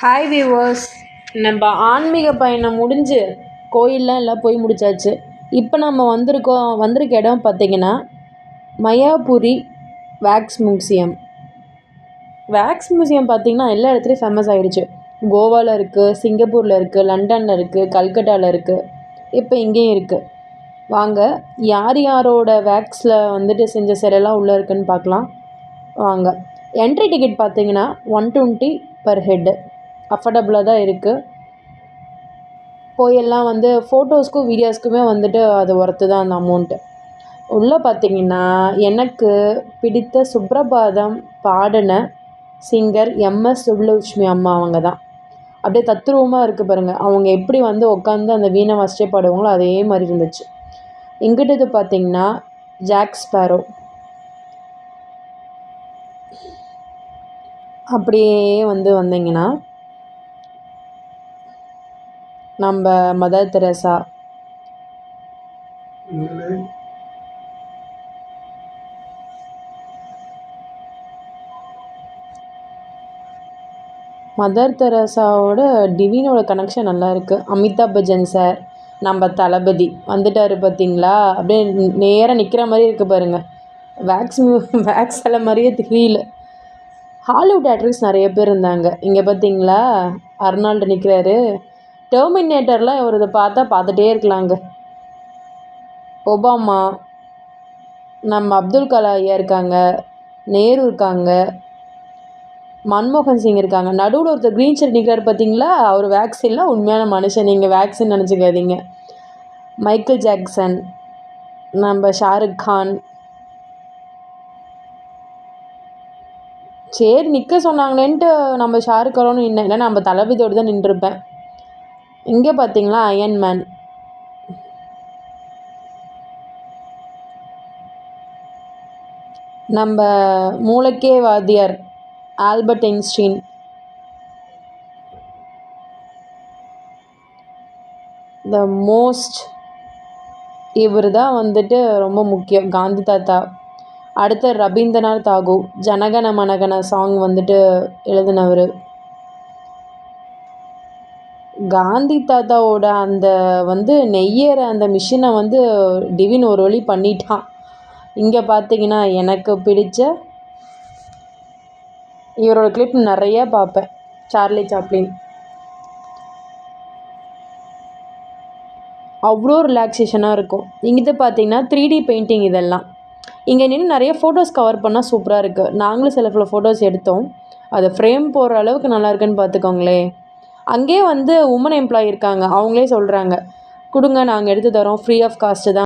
Hi viewers நம்ம ஆன்மீக பயணம் முடிஞ்சு கோயிலெலாம் எல்லாம் போய் முடிச்சாச்சு. இப்போ நம்ம வந்திருக்கோம் வந்திருக்க இடம் பார்த்திங்கன்னா Mayapuri wax museum wax museum பார்த்திங்கன்னா எல்லா இடத்துலையும் ஃபேமஸ் ஆகிடுச்சு கோவாவில் இருக்குது சிங்கப்பூரில் இருக்குது லண்டனில் இருக்குது கல்கட்டாவில் இருக்குது இப்போ இங்கேயும் இருக்குது வாங்க யார் யாரோட வேக்ஸில் வந்துட்டு செஞ்ச சிலைலாம் உள்ளே இருக்குதுன்னு பார்க்கலாம். வாங்க. என்ட்ரி டிக்கெட் பார்த்தீங்கன்னா ஒன் டுவெண்ட்டி பர் ஹெட்டு அஃபர்டபுளாக தான் இருக்குது போயெல்லாம் வந்து ஃபோட்டோஸ்க்கும் வீடியோஸ்க்குமே வந்துட்டு அது ஒர்த்து தான் அந்த அமௌண்ட்டு உள்ளே பார்த்தீங்கன்னா எனக்கு பிடித்த சுப்ரபாதம் பாடின சிங்கர் எம்எஸ் சுப்லட்சுமி அம்மா அவங்க தான். அப்படியே தத்ரூபமாக இருக்குது பாருங்கள் அவங்க எப்படி வந்து உட்காந்து அந்த வீணை வாசிச்சே பாடுவாங்களோ அதே மாதிரி இருந்துச்சு. இங்கிட்டது பார்த்தீங்கன்னா ஜாக் ஸ்பேரோ அப்படியே வந்து வந்தீங்கன்னா நம்ம மதர் தெரசா மதர் தெரசாவோட டிவினோட கனெக்ஷன் நல்லா இருக்குது அமிதாப் பச்சன் சார் நம்ம தளபதி. வந்துட்டார் பார்த்தீங்களா அப்படியே நேராக நிற்கிற மாதிரி இருக்குது பாருங்கள் வேக்ஸ் வேக்ஸ் சிலை மாதிரியே தெரியல. ஹாலிவுட் ஆக்ட்ரஸ் நிறைய பேர் இருந்தாங்க. இங்கே பார்த்தீங்களா அர்னால்டு நிற்கிறாரு டெர்மினேட்டர்லாம் இதை பார்த்தா பார்த்துட்டே இருக்கலாங்க. ஒபாமா நம்ம அப்துல் கலாம் ஐயா இருக்காங்க நேரு இருக்காங்க மன்மோகன் சிங் இருக்காங்க. நடுவில் ஒருத்தர் க்ரீன் ஷர்ட் நிற்கிறார் பார்த்தீங்களா? அவர் வேக்சின்லாம் உண்மையான மனுஷன். நீங்கள் வேக்சின் நினச்சிக்காதீங்க. மைக்கேல் ஜாக்சன் நம்ம ஷாருக் கான் சரி நிற்க சொன்னாங்களேன்ட்டு நம்ம ஷாருக் கானும் நின்று இல்லை நம்ம தளபதியோடு தான் நின்றுருப்பேன். இங்கே பார்த்தீங்களா அயன் மேன் நம்ம மூளைக்கே வாத்தியார் ஆல்பர்ட் ஐன்ஸ்டீன் த மோஸ்ட் இவர் தான் வந்துட்டு ரொம்ப முக்கியம் காந்தி தாத்தா. அடுத்து ரபீந்திரநாத் தாகூர் ஜனகன மனகன சாங் வந்துட்டு எழுதினவர். காந்தி தாத்தாவோட அந்த வந்து நெய்யற அந்த மிஷினை வந்து டிவின் ஒரு வழி பண்ணிட்டான். இங்கே பார்த்தீங்கன்னா எனக்கு பிடிச்ச இவரோட கிளிப் நிறைய பார்ப்பேன் சார்லி சாப்ளின். அவ்வளோ ரிலாக்ஸேஷனாக இருக்கும். இங்கிட்ட பார்த்தீங்கன்னா த்ரீ டி பெயிண்டிங் இதெல்லாம். இங்கே நின்று நிறைய ஃபோட்டோஸ் கவர் பண்ணால் சூப்பராக இருக்குது நாங்களும் சில சில ஃபோட்டோஸ் எடுத்தோம். அதை ஃப்ரேம் போடுற அளவுக்கு நல்லா இருக்குன்னு பார்த்துக்கோங்களேன் அங்கேயே வந்து உமன் எம்ப்ளாயி இருக்காங்க. அவங்களே சொல்கிறாங்க கொடுங்க நாங்கள் எடுத்து தரோம். ஃப்ரீ ஆஃப் காஸ்ட்டு தான்.